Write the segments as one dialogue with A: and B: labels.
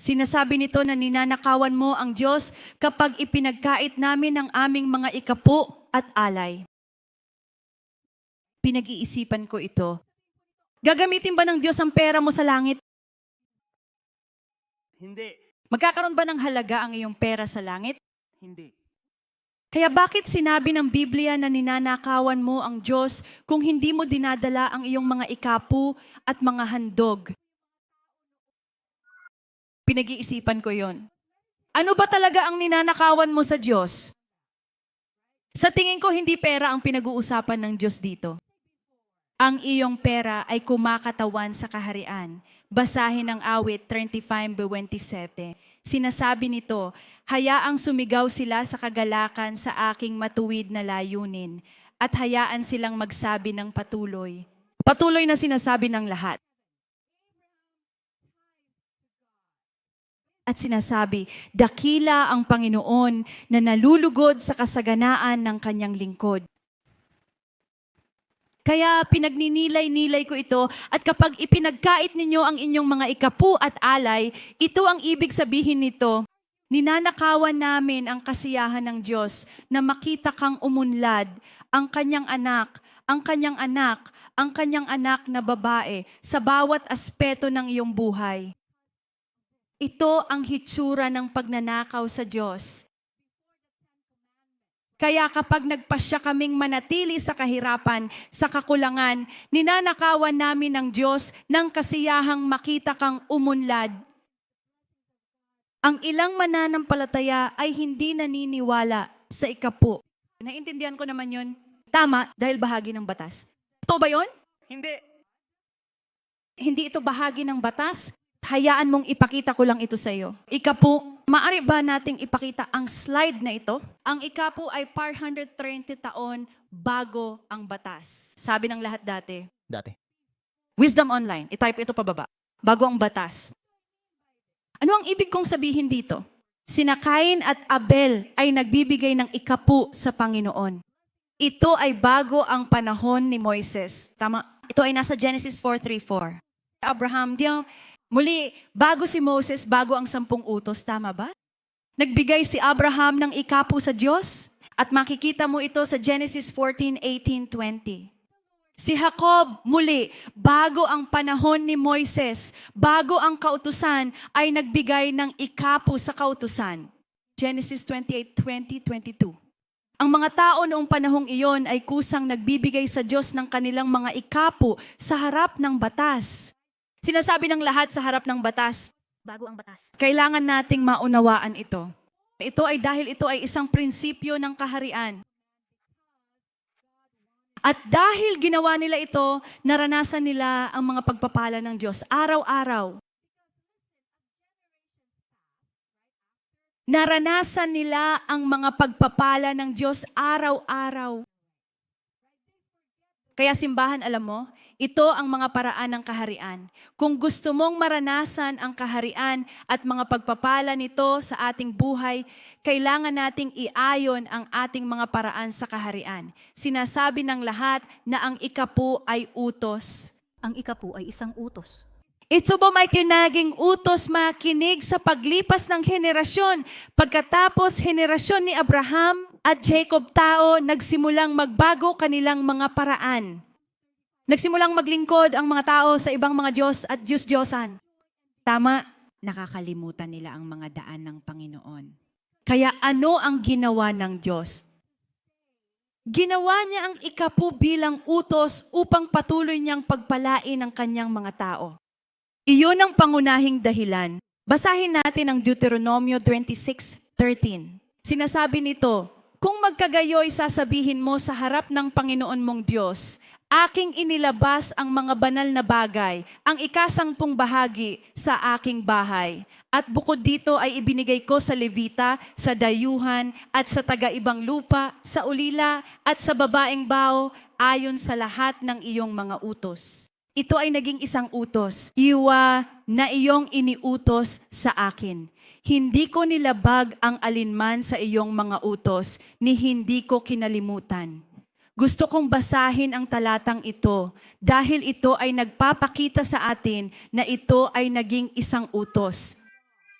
A: Sinasabi nito na ninanakawan mo ang Diyos kapag ipinagkait namin ang aming mga ikapu at alay. Pinag-iisipan ko ito. Gagamitin ba ng Diyos ang pera mo sa langit?
B: Hindi.
A: Magkakaroon ba ng halaga ang iyong pera sa langit?
B: Hindi.
A: Kaya bakit sinabi ng Biblia na ninanakawan mo ang Diyos kung hindi mo dinadala ang iyong mga ikapu at mga handog? Pinag-iisipan ko yon. Ano ba talaga ang ninanakawan mo sa Diyos? Sa tingin ko, hindi pera ang pinag-uusapan ng Diyos dito. Ang iyong pera ay kumakatawan sa kaharian. Basahin ang awit 35-27. Sinasabi nito, Hayaang sumigaw sila sa kagalakan sa aking matuwid na layunin at hayaan silang magsabi ng patuloy. Patuloy na sinasabi ng lahat. At sinasabi, dakila ang Panginoon na nalulugod sa kasaganaan ng kanyang lingkod. Kaya pinagninilay-nilay ko ito at kapag ipinagkait ninyo ang inyong mga ikapu at alay, ito ang ibig sabihin nito. Ninanakawan namin ang kasiyahan ng Diyos na makita kang umunlad, ang kanyang anak, ang kanyang anak, ang kanyang anak na babae sa bawat aspeto ng iyong buhay. Ito ang hitsura ng pagnanakaw sa Diyos. Kaya kapag nagpasya kaming manatili sa kahirapan, sa kakulangan, ninanakawan namin ng Diyos ng kasiyahang makita kang umunlad. Ang ilang mananampalataya ay hindi naniniwala sa ikapo. Naintindihan ko naman yun. Tama, dahil bahagi ng batas. Ito ba yon?
B: Hindi.
A: Hindi ito bahagi ng batas. Hayaan mong ipakita ko lang ito sa iyo. Ikapo, maari ba nating ipakita ang slide na ito? Ang ikapo ay 430 taon bago ang batas. Sabi ng lahat dati.
B: Dati.
A: Wisdom Online, itype ito pababa. Bago ang batas. Ano ang ibig kong sabihin dito? Sina Cain at Abel ay nagbibigay ng ikapu sa Panginoon. Ito ay bago ang panahon ni Moises. Tama? Ito ay nasa Genesis 4.3.4. Abraham, di ba? Muli, bago si Moses, bago ang sampung utos. Tama ba? Nagbigay si Abraham ng ikapu sa Diyos. At makikita mo ito sa Genesis 14, 18, 20. Si Jacob, muli, bago ang panahon ni Moises, bago ang kautusan, ay nagbigay ng ikapu sa kautusan. Genesis 28, 20, 22. Ang mga tao noong panahong iyon ay kusang nagbibigay sa Diyos ng kanilang mga ikapu sa harap ng batas. Sinasabi ng lahat sa harap ng batas,
C: bago ang batas.
A: kailangan nating maunawaan ito. Ito ay dahil ito ay isang prinsipyo ng kaharian. At dahil ginawa nila ito, naranasan nila ang mga pagpapala ng Diyos araw-araw. Naranasan nila ang mga pagpapala ng Diyos araw-araw. Kaya simbahan, alam mo, ito ang mga paraan ng kaharian. Kung gusto mong maranasan ang kaharian at mga pagpapala nito sa ating buhay, kailangan nating iayon ang ating mga paraan sa kaharian. Sinasabi ng lahat na ang ikapu ay utos.
C: Ang ikapu ay isang utos.
A: Ito ba may kinaging utos makinig sa paglipas ng henerasyon? Pagkatapos henerasyon ni Abraham at Jacob tao, nagsimulang magbago kanilang mga paraan. Nagsimulang maglingkod ang mga tao sa ibang mga Diyos at Diyos-Diyosan. Tama, nakakalimutan nila ang mga daan ng Panginoon. Kaya ano ang ginawa ng Diyos? Ginawa niya ang ikapu bilang utos upang patuloy niyang pagpalain ang kanyang mga tao. Iyon ang pangunahing dahilan. Basahin natin ang Deuteronomio 26:13. Sinasabi nito, Kung magkagayoy sasabihin mo sa harap ng Panginoon mong Diyos, aking inilabas ang mga banal na bagay, ang ikasampung bahagi sa aking bahay. At bukod dito ay ibinigay ko sa Levita, sa dayuhan, at sa taga-ibang lupa, sa ulila, at sa babaeng bao, ayon sa lahat ng iyong mga utos. Ito ay naging isang utos. Iwa na iyong iniutos sa akin. Hindi ko nilabag ang alinman sa iyong mga utos, ni hindi ko kinalimutan. Gusto kong basahin ang talatang ito dahil ito ay nagpapakita sa atin na ito ay naging isang utos.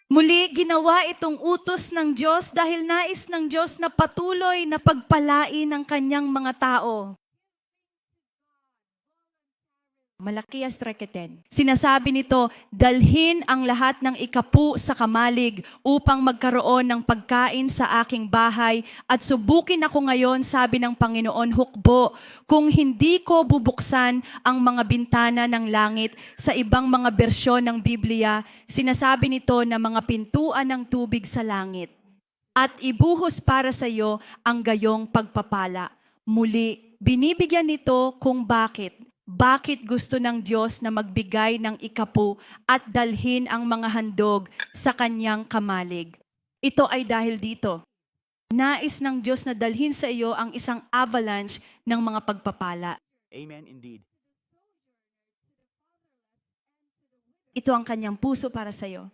A: Muli, ginawa itong utos ng Diyos dahil nais ng Diyos na patuloy na pagpalain ang kanyang mga tao. Malakias 3.10. Sinasabi nito, dalhin ang lahat ng ikapu sa kamalig upang magkaroon ng pagkain sa aking bahay at subukin ako ngayon, sabi ng Panginoon, hukbo, kung hindi ko bubuksan ang mga bintana ng langit sa ibang mga bersyon ng Biblia, sinasabi nito na mga pintuan ng tubig sa langit at ibuhos para sa iyo ang gayong pagpapala. Muli, binibigyan nito kung bakit. Bakit gusto ng Diyos na magbigay ng ikapu at dalhin ang mga handog sa kanyang kamalig? Ito ay dahil dito. Nais ng Diyos na dalhin sa iyo ang isang avalanche ng mga pagpapala.
B: Amen indeed.
A: Ito ang kanyang puso para sa iyo.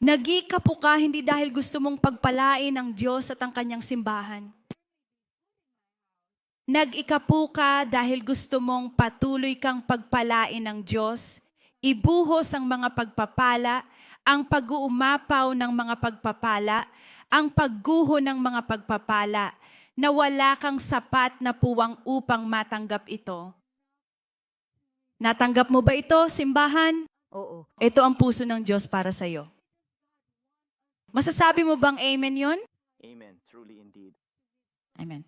A: Nagikapo ka hindi dahil gusto mong pagpalain ang Diyos at ang kanyang simbahan. Nag-ikapu ka dahil gusto mong patuloy kang pagpalain ng Diyos, ibuhos ang mga pagpapala, ang pag-uumapaw ng mga pagpapala, ang pagguho ng mga pagpapala, na wala kang sapat na puwang upang matanggap ito. Natanggap mo ba ito, simbahan?
C: Oo.
A: Ito ang puso ng Diyos para sa iyo. Masasabi mo bang amen yon?
B: Amen. Truly indeed.
A: Amen.